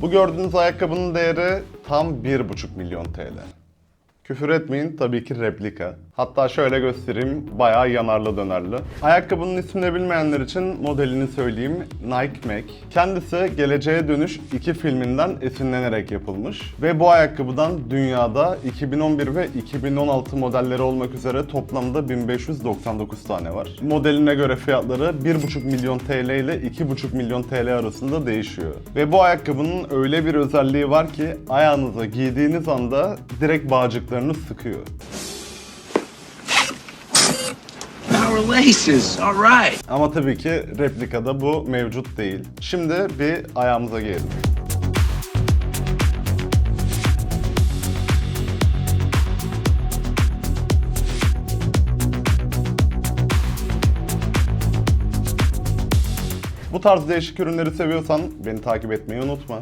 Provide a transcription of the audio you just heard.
Bu gördüğünüz ayakkabının değeri tam 1,5 milyon TL. Küfür etmeyin tabii ki replika. Hatta şöyle göstereyim bayağı yanarlı dönerli. Ayakkabının ismini bilmeyenler için modelini söyleyeyim. Nike Mac. Kendisi Geleceğe Dönüş 2 filminden esinlenerek yapılmış. Ve bu ayakkabıdan dünyada 2011 ve 2016 modelleri olmak üzere toplamda 1599 tane var. Modeline göre fiyatları 1,5 milyon TL ile 2,5 milyon TL arasında değişiyor. Ve bu ayakkabının öyle bir özelliği var ki ayağınıza giydiğiniz anda direkt bağcıklarını sıkıyor. Laces, all right. Ama tabii ki replikada bu mevcut değil. Şimdi bir ayağımıza giyelim. Bu tarz değişik ürünleri seviyorsan beni takip etmeyi unutma.